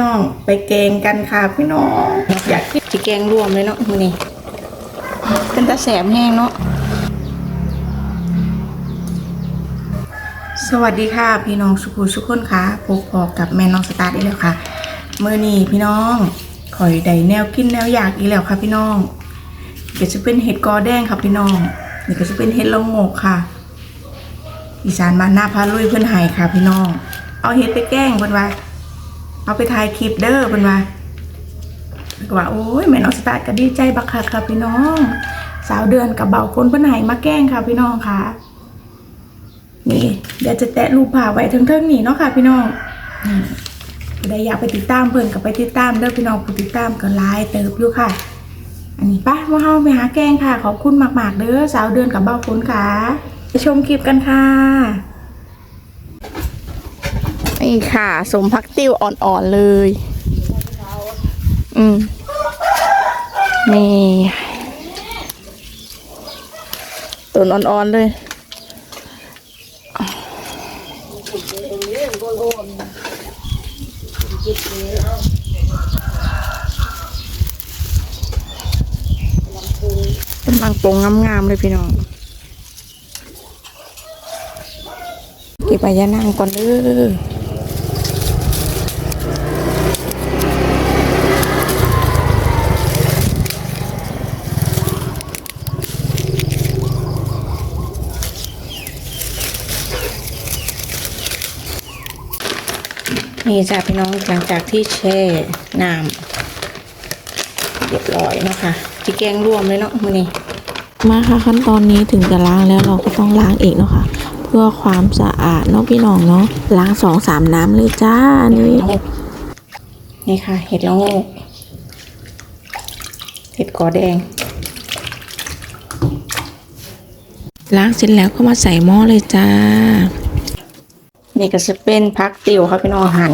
น้อง ไปแกงกันค่ะพี่น้องอยากกินจีแกงรวมเลยเนาะมื้อนี้เป็นตาแสบแห้งเนาะสวัสดีค่ะพี่น้องสุขุสุขคนค่ะพบพอกับแม่น้องสตาร์ทอีกแล้วค่ะเมื้อนี้พี่น้องข่อยได้แนวกินแนวอยากอีกแล้วค่ะ พี่น้องเดี๋ยวจะเป็นเห็ดกอแดงค่ะพี่น้องนี่ก็จะเป็นเห็ดละโงกค่ะ อีสานมาหน้าพาลุยเพื่อนไห้ค่ะพี่น้อง เอาเฮ็ดไปแกล้งเพิ่นว่า เอาไปถ่ายคลิปเด้อเพิ่นว่าก็ว่าโอ้ยแม่น้องสตาร์ก็ดีใจบักคักค่ะพี่น้อง สาวเดือนกับเบาคนเพิ่นไห้มาแกล้งค่ะพี่น้องค่ะนี่เดี๋ยวจะแตะรูปภาพไว้เทิงๆนี่เนาะค่ะพี่น้องอืมผู้ใดอยากไปติดตามเพิ่นก็ไปติดตามเด้อพี่น้องผู้ติดตามก็หลายเติบอยู่ค่ะ อันนี้ปะว่าเฮาไปหาแกงค่ะ ขอบคุณมากๆเด้อสาวเดือนกับเบาคนค่ะไปชมคลิปกันค่ะ นี่ค่ะสมพักติ้วอ่อนๆเลย อืม นี่ต้นอ่อนๆเลยกำลังปงงามๆเลยพี่น้องเก็บใบยะนางก่อนเด้อ นี่จ้ะพี่น้องหลังจากที่แช่น้ำเรียบร้อยเนาะค่ะที่แกงรวมเลยเนาะมื้อนี้มาค่ะขั้นตอนนี้ถึงจะล้างแล้วเราก็ต้องล้างอีกเนาะค่ะ เพื่อความสะอาดเนาะพี่น้องเนาะล้างสองสามน้ำเลยจ้านี่นี่ค่ะ เห็ดละโงกเห็ดกอแดงล้างเสร็จแล้วก็มาใส่หม้อเลยจ้า นี่ก็จะเป็นพักติวครับพี่น้องหั่น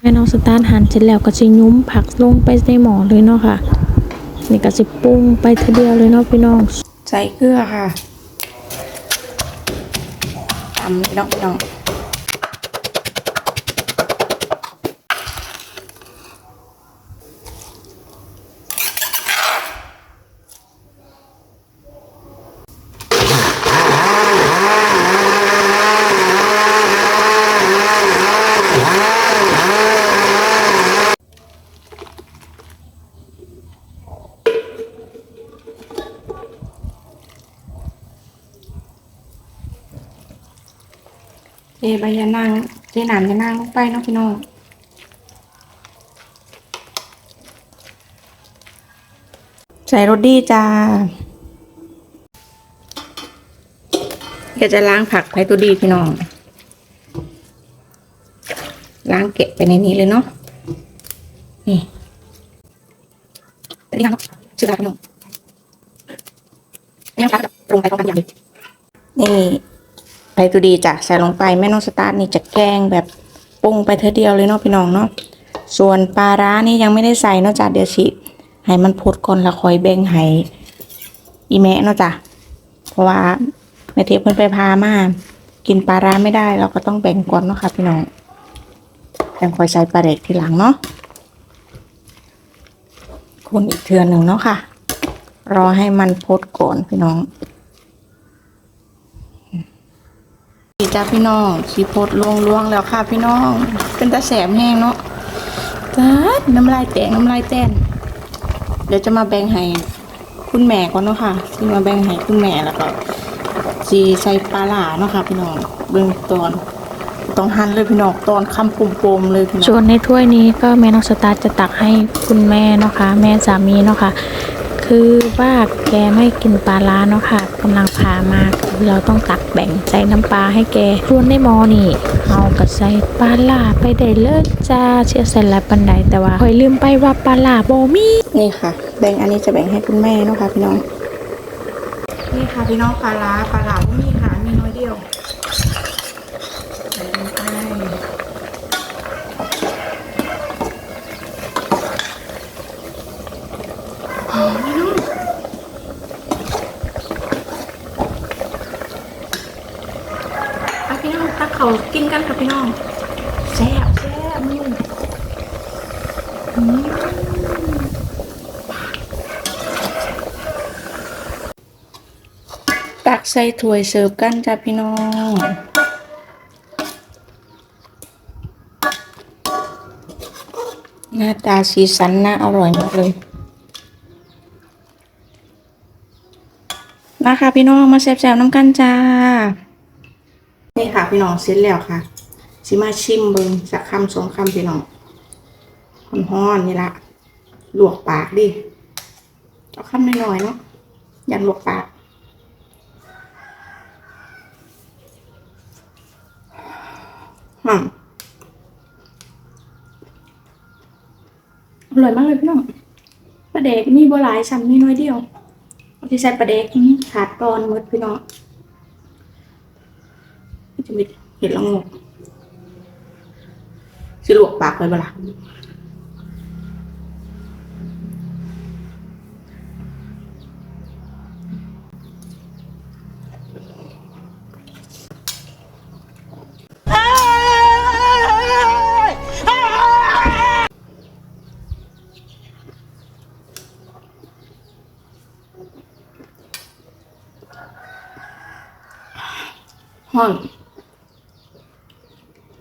แม่น้องสตาร์ทหั่นเสร็จแล้วก็จะยุ้มผักลงไปในหม้อเลยเนาะค่ะ นี่ก็จะปรุงไปทีเดียวเลยเนาะพี่น้องใส่เกลือค่ะตำเลยเนาะพี่น้อง เทใบยะนางเทหนามยะนางลงไปเนาะพี่น้องใส่รสดีจ้าก็จะล้างผักไผ่ตัวดีพี่น้อง ล้างเกะไปในนี้เลยเนาะ นี่แต่นี่ครับชื่ออะไรพี่น้องนี่ครับปรุงไปพร้อมกันอย่างเดียวนี่ ไผ่ตัวดีจ้ะใส่ลงไปแม่น้องสตาร์ทนี่จะแกงแบบปรุงไปเธอเดียวเลยเนาะพี่น้องเนาะส่วนปลาร้านี่ยังไม่ได้ใส่เนาะจ้ะเดี๋ยวสิให้มันพดก่อนและคอยแบ่งให้อีแม่เนาะจ้ะเพราะว่าแม่เทพเพิ่นไปพามากินปลาร้าไม่ได้เราก็ต้องแบ่งก่อนเนาะค่ะพี่น้องยังคอยใส่ปลาเด็กทีหลังเนาะคนอีกเทือนหนึ่งเนาะค่ะ รอให้มันพดก่อนพี่น้อง ดีจ้าพี่น้องสีพดลวงลวงแล้วค่ะพี่น้อง เป็นตาแสบแห้งเนาะจ้าน้ำลายแตกน้ำลายแต้นเดี๋ยวจะมาแบ่งให้คุณแม่ก่อนเนาะค่ะที่มาแบ่งให้คุณแม่แล้วก็สีใส่ปลาหลาเนาะค่ะ พี่น้องเบิ่งตอนต้องหั่นเลยพี่น้องตอนคำปุ่มๆเลยพี่น้องส่วนในถ้วยนี้ก็แม่น้องสตาร์จะตักให้คุณแม่เนาะค่ะแม่สามีเนาะค่ะ คือว่าแกไม่กินปลาร้าเนาะค่ะกำลังพามาเราต้องตักแบ่งใส่น้ำปลาให้แกส่วนในหม้อนี่เอาก็ใส่ปลาล่าไปได้เลยจ้าเชื่อใส่หลายปันใดแต่ว่าคอยลืมไปว่าปลาล่าบ่มีนี่ค่ะ แบ่งอันนี้จะแบ่งให้คุณแม่เนาะค่ะพี่น้องนี่ค่ะพี่น้องปลาร้าปลาหลาไม่มีค่ะมีน้อยเดียวใส่ลงไปหอมพี่น้อง อะพี่น้องตัก เขากินกันค่ะพี่น้องแซ่บแซ่บมืออืมตักใส่ถ้วยเสิร์ฟกันจ้ะพี่น้องหน้าตาสีสันน่าอร่อยมากเลยมาค่ะพี่น้องมาแซ่บๆน้ำกันจ้า นี่ค่ะพี่น้องเสร็จแล้วค่ะสิมาชิมเบิงสักคำสองคำพี่น้องฮ้อนๆนี่ละลวกปากดิเอาคำน้อยๆเนาะยันลวกปากอืมอร่อยมากเลยพี่น้องปลาเด็กมีบัวลายซ้ำมีน้อยเดียวเอาที่ใส่ปลาเด็กนี่ขาดตอนมดพี่น้อง เห็ดละโงกสิลวกปากไว้บ่ล่ะห้อนนี่เห็ดกอง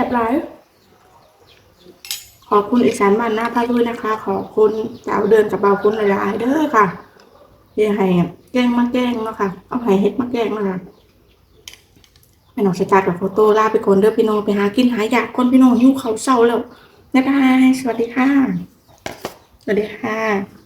อนพี่น้องเจ็บหลาย ขอบคุณอีสานบ้านหน้าพาด้วยนะคะ ขอบคุณดาวเดินกับเบาคุณหลายๆเด้อค่ะเดี๋ยวให้แกล้งมาแกล้งเนาะค่ะ เอาไห้เฮ็ดมาแกล้งนะคะแม่น้องสตาร์กับโฟโต้ลาไปคนเด้อพี่น้องไปหากินหาอยากคนพี่น้องหิวเขาเศร้าแล้วบ๊ายบายสวัสดีค่ะ สวัสดีค่ะ